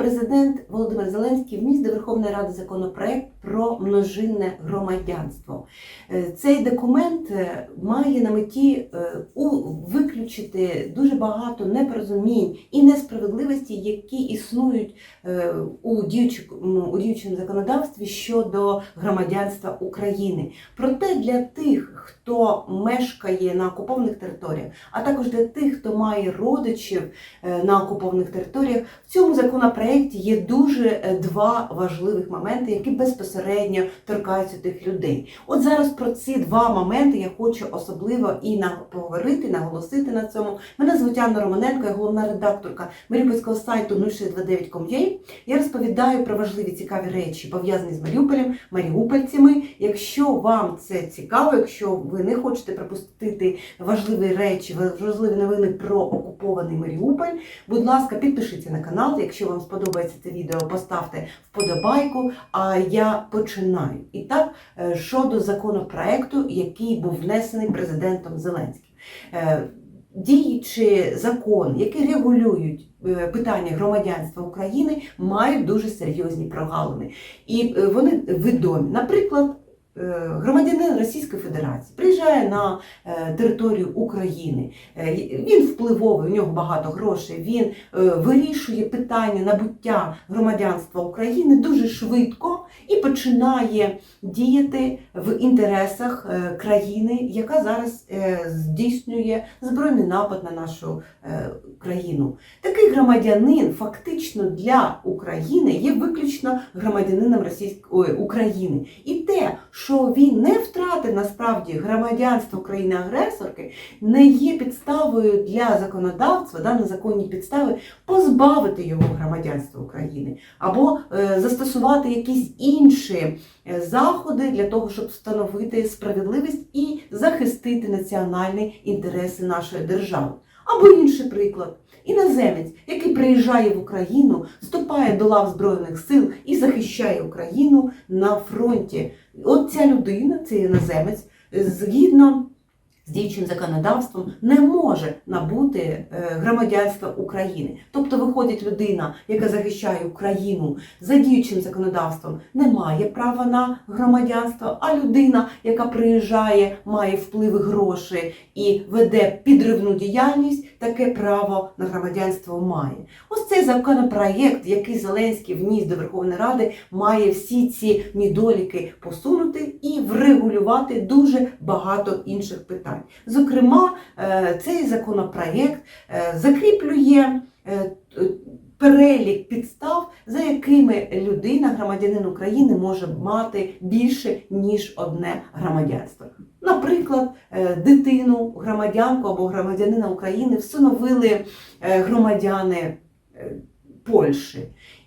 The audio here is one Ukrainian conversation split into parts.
президент Володимир Зеленський вніс до Верховної Ради законопроект про множинне громадянство. Е, Цей документ е, має на меті е, виключити дуже багато непорозумінь і несправедливості, які існують у діючому, у діючому законодавстві щодо громадянства України. Проте для тих, хто мешкає на окупованих територіях, а також для тих, хто має родичів на окупованих територіях, в цьому законопроекті є дуже е, два важливих моменти, які безпосередньо торкаються тих людей. От зараз про ці два моменти я хочу особливо і поговорити, наголосити на цьому. Мене звуть Анна Романенко, я головна редакторка Маріупольського сайту 0629.com.ua. Я розповідаю про важливі цікаві речі, пов'язані з Маріуполем, маріупольцями. Якщо вам це цікаво, якщо ви не хочете пропустити важливі речі, важливі новини про окупований Маріуполь, будь ласка, підпишіться на канал. Якщо вам сподобається це відео, поставте вподобайку. А я починаю. І так, е, щодо законопроекту, який був внесений президентом Зеленським. Е, Діючи закон, які регулюють е, питання громадянства України, мають дуже серйозні прогалини. І вони відомі. Наприклад, громадянин Російської Федерації приїжджає на е, територію України. Е, Він впливовий, у нього багато грошей. Він е, вирішує питання набуття громадянства України дуже швидко і починає діяти в інтересах е, країни, яка зараз е, здійснює збройний напад на нашу е, країну. Такий громадянин фактично для України є виключно громадянином Російської України. І те, що він не втратив насправді громадянство країни-агресорки, не є підставою для законодавства, да, незаконні підстави позбавити його громадянства України або е, застосувати якісь інші е, заходи для того, щоб встановити справедливість і захистити національні інтереси нашої держави. Або інший приклад. Іноземець, який приїжджає в Україну, вступає до лав Збройних сил і захищає Україну на фронті. От ця людина, цей іноземець, згідно з діючим законодавством, не може набути е, громадянства України. Тобто виходить людина, яка захищає Україну за діючим законодавством, не має права на громадянство, а людина, яка приїжджає, має впливи гроші і веде підривну діяльність, таке право на громадянство має. Ось цей законопроєкт, який Зеленський вніс до Верховної Ради, має всі ці недоліки посунути і врегулювати дуже багато інших питань. Зокрема, е, цей законопроєкт е, закріплює е, перелік підстав, за якими людина, громадянин України, може мати більше ніж одне громадянство. Наприклад, дитину, громадянку або громадянина України всиновили громадяни Польщі.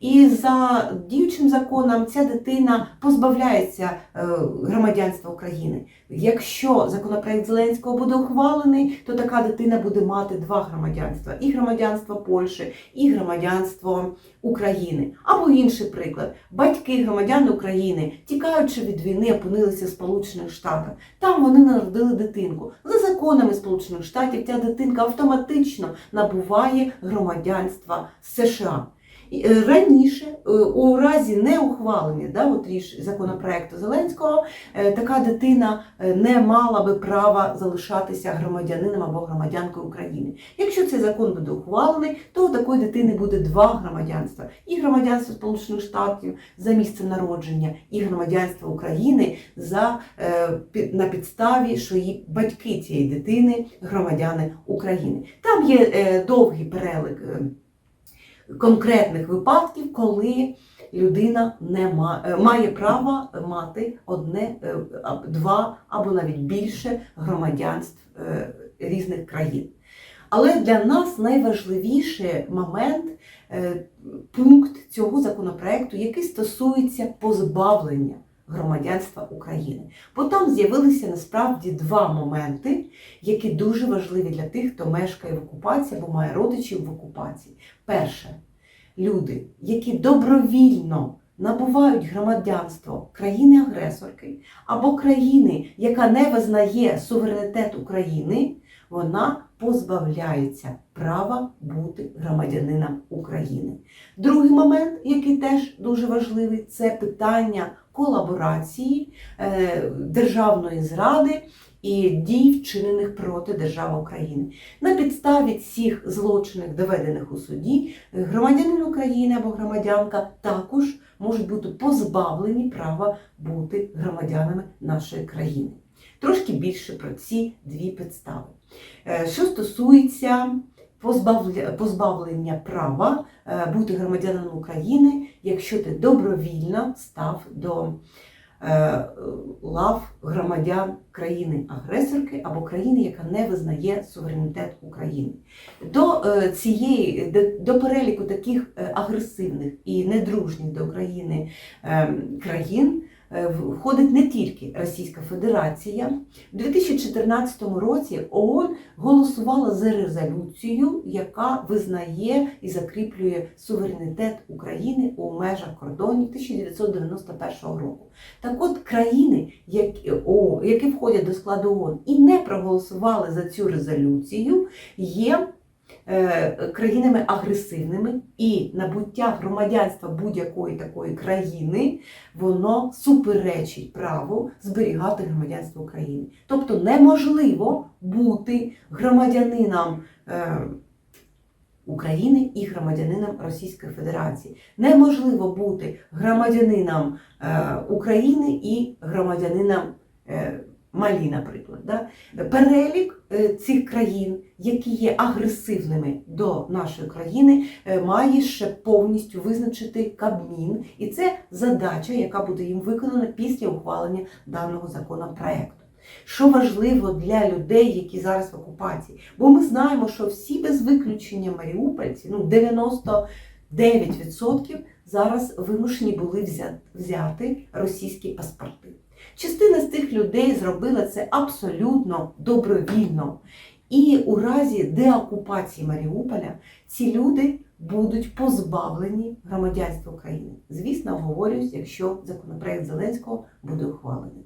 І за діючим законом ця дитина позбавляється е, громадянства України. Якщо законопроект Зеленського буде ухвалений, то така дитина буде мати два громадянства: і громадянство Польщі, і громадянство України. Або інший приклад: батьки громадяни України, тікаючи від війни, опинилися в Сполучених Штатах. Там вони народили дитинку. За законами Сполучених Штатів ця дитинка автоматично набуває громадянства США. Е, Раніше, е, у разі неухвалення да, от ріш законопроекту Зеленського, е, така дитина не мала би права залишатися громадянином або громадянкою України. Якщо цей закон буде ухвалений, то у такої дитини буде два громадянства: і громадянство Сполучених Штатів за місцем народження, і громадянство України за, на підставі, що її батьки цієї дитини громадяни України. Там є довгий перелик. Конкретних випадків, коли людина не ма- е, має право мати одне, е, два або навіть більше громадянств е, різних країн. Але для нас найважливіший момент, пункт цього законопроекту, який стосується позбавлення громадянства України. Бо там з'явилися насправді два моменти, які дуже важливі для тих, хто мешкає в окупації або має родичів в окупації. Перше, люди, які добровільно набувають громадянство країни-агресорки або країни, яка не визнає суверенітет України, вона позбавляється права бути громадянином України. Другий момент, який теж дуже важливий, це питання колаборації е, державної зради і дій, вчинених проти держави України. На підставі цих злочинів, доведених у суді, громадянин України або громадянка також можуть бути позбавлені права бути громадянами нашої країни. Трошки більше про ці дві підстави. Е, Що стосується позбавлення права е, бути громадянином України, якщо ти добровільно став до е, лав громадян країни-агресорки або країни, яка не визнає суверенітет України. До е, цієї до, переліку таких агресивних і недружніх до України е, країн входить не тільки Російська Федерація. У 2014 році ООН голосувала за резолюцію, яка визнає і закріплює суверенітет України у межах кордонів 1991 року. Так от країни, які, входять до складу ООН і не проголосували за цю резолюцію, є е, країнами агресивними, і набуття громадянства будь-якої такої країни воно суперечить праву зберігати громадянство України. Тобто неможливо бути громадянином. Е, України і громадянином Російської Федерації неможливо бути громадянином е, України і громадянином е, Малі, наприклад. Да? Перелік е, цих країн, які є агресивними до нашої країни, е, має ще повністю визначити Кабмін, і це задача, яка буде їм виконана після ухвалення даного законопроекту. Що важливо для людей, які зараз в окупації? Бо ми знаємо, що всі без виключення маріупольці, ну 99% зараз вимушені були взяти російські паспорти. Частина з тих людей зробила це абсолютно добровільно. І у разі деокупації Маріуполя ці люди будуть позбавлені громадянства України. Звісно, оговорюсь, якщо законопроект Зеленського буде ухвалений.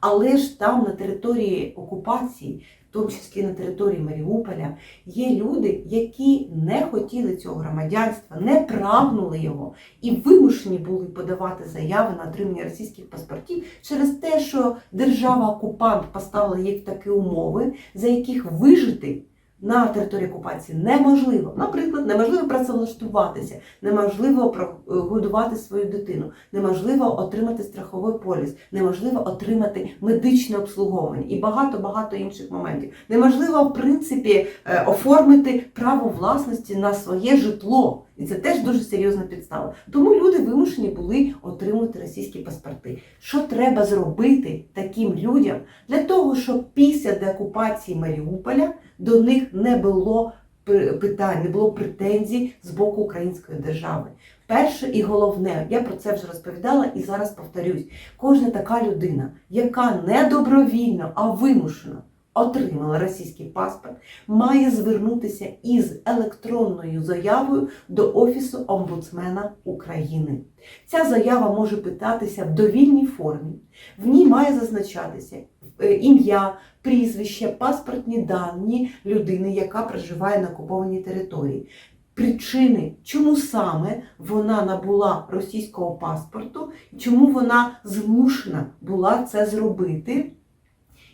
Але ж там на території окупації, в тому числі на території Маріуполя, є люди, які не хотіли цього громадянства, не прагнули його і вимушені були подавати заяви на отримання російських паспортів через те, що держава-окупант поставила їх такі умови, за яких вижити на території окупації неможливо. Наприклад, неможливо працевлаштуватися, неможливо годувати свою дитину, неможливо отримати страховий поліс, неможливо отримати медичне обслуговування і багато-багато інших моментів. Неможливо, в принципі, е, оформити право власності на своє житло. І це теж дуже серйозна підстава. Тому люди вимушені були отримати російські паспорти. Що треба зробити таким людям для того, щоб після деокупації Маріуполя до них не було пи- питань, не було претензій з боку української держави. Перше і головне, я про це вже розповідала і зараз повторюсь: кожна така людина, яка не добровільно, а вимушено отримала російський паспорт, має звернутися із електронною заявою до Офісу омбудсмена України. Ця заява може питатися в довільній формі. В ній має зазначатися е, ім'я, прізвище, паспортні дані людини, яка проживає на окупованій території. Причини, чому саме вона набула російського паспорту, чому вона змушена була це зробити.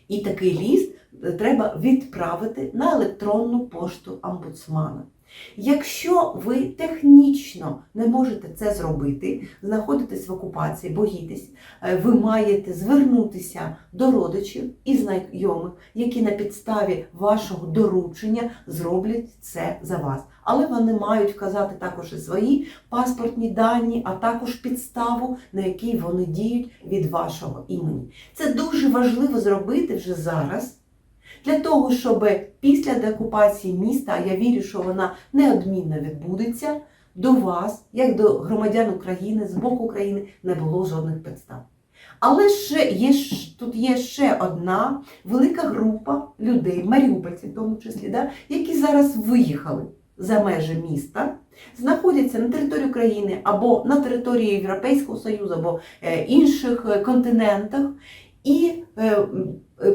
І такий ліст треба відправити на електронну пошту омбудсмана. Якщо ви технічно не можете це зробити, знаходитесь в окупації, боїтесь, е, ви маєте звернутися до родичів і знайомих, які на підставі вашого доручення зроблять це за вас. Але вони мають вказати також і свої паспортні дані, а також підставу, на якій вони діють від вашого імені. Це дуже важливо зробити вже зараз. Для того, щоб після деокупації міста, а я вірю, що вона неодмінно відбудеться, до вас, як до громадян України, з боку України, не було жодних підстав. Але ще є, тут є ще одна велика група людей, маріупольців в тому числі, да, які зараз виїхали за межі міста, знаходяться на території України або на території Європейського Союзу, або е, інших е, континентах, і е,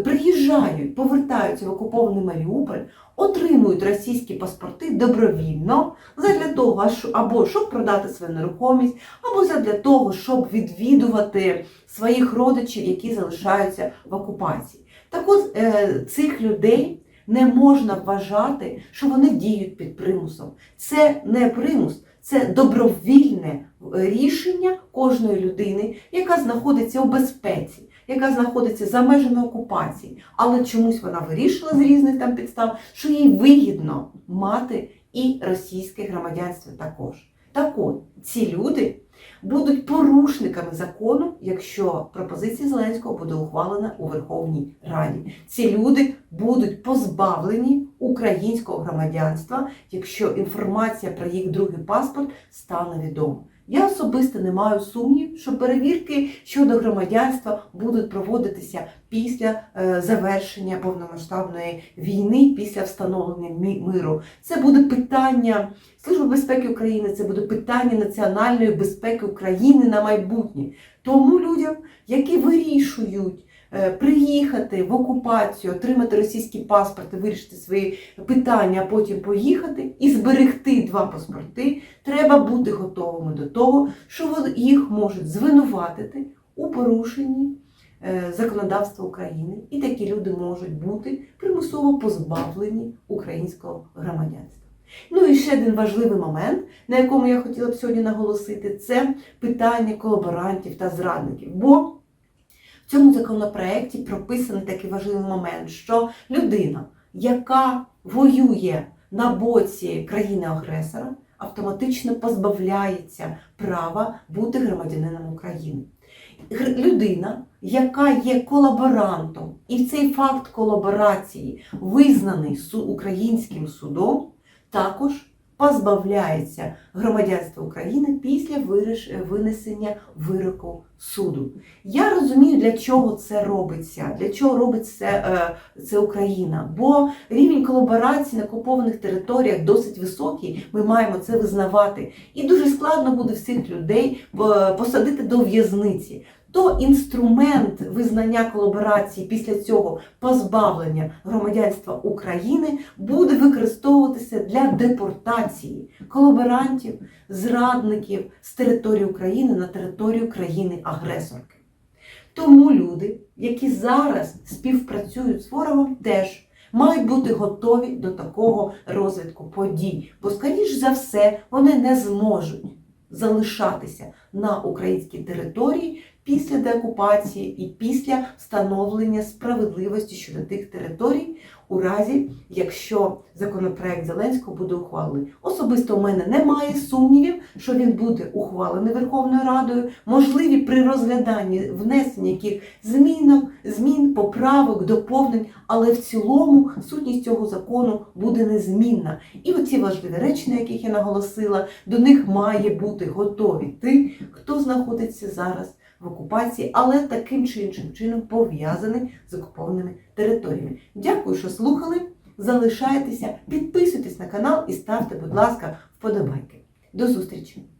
приїжджають, повертаються в окупований Маріуполь, отримують російські паспорти добровільно задля того, або щоб продати свою нерухомість, або задля того, щоб відвідувати своїх родичів, які залишаються в окупації. Так от е, цих людей не можна вважати, що вони діють під примусом. Це не примус, це добровільне е, рішення кожної людини, яка знаходиться у безпеці, яка знаходиться за межами окупації, але чомусь вона вирішила з різних там підстав, що їй вигідно мати і російське громадянство також. Так от, ці люди будуть порушниками закону, якщо пропозиція Зеленського буде ухвалена у Верховній Раді. Ці люди будуть позбавлені українського громадянства, якщо інформація про їх другий паспорт стане відома. Я особисто не маю сумнів, що перевірки щодо громадянства будуть проводитися після е, завершення повномасштабної війни, після встановлення миру. Це буде питання Служби безпеки України, це буде питання національної безпеки України на майбутнє. Тому людям, які вирішують приїхати в окупацію, отримати російський паспорт вирішити свої питання, а потім поїхати і зберегти два паспорти, треба бути готовими до того, що їх можуть звинуватити у порушенні е, законодавства України, і такі люди можуть бути примусово позбавлені українського громадянства. Ну і ще один важливий момент, на якому я хотіла б сьогодні наголосити, це питання колаборантів та зрадників. Бо в цьому законопроекті прописаний такий важливий момент, що людина, яка воює на боці країни-агресора, автоматично позбавляється права бути громадянином України. Людина, яка є колаборантом, і цей факт колаборації визнаний українським судом, також позбавляється громадянства України після винесення вироку суду. Я розумію, для чого це робиться, для чого робить це, е, це Україна. Бо рівень колаборації на окупованих територіях досить високий. Ми маємо це визнавати. І дуже складно буде всіх людей е, посадити до в'язниці. То інструмент визнання колаборації після цього позбавлення громадянства України буде використовуватися для депортації колаборантів, зрадників з території України на територію країни-агресорки. Тому люди, які зараз співпрацюють з ворогом, теж мають бути готові до такого розвитку подій, бо, скоріш за все, вони не зможуть залишатися на українській території після деокупації і після встановлення справедливості щодо тих територій, у разі, якщо законопроект Зеленського буде ухвалений. Особисто у мене немає сумнівів, що він буде ухвалений Верховною Радою, можливі при розгляданні внесення яких змінок, змін, поправок, доповнень, але в цілому сутність цього закону буде незмінна. І оці важливі речі, на яких я наголосила, до них має бути готові ті, хто знаходиться зараз в окупації, але таким чи іншим чином пов'язаний з окупованими територіями. Дякую, що слухали. Залишайтеся, підписуйтесь на канал і ставте, будь ласка, вподобайки. До зустрічі!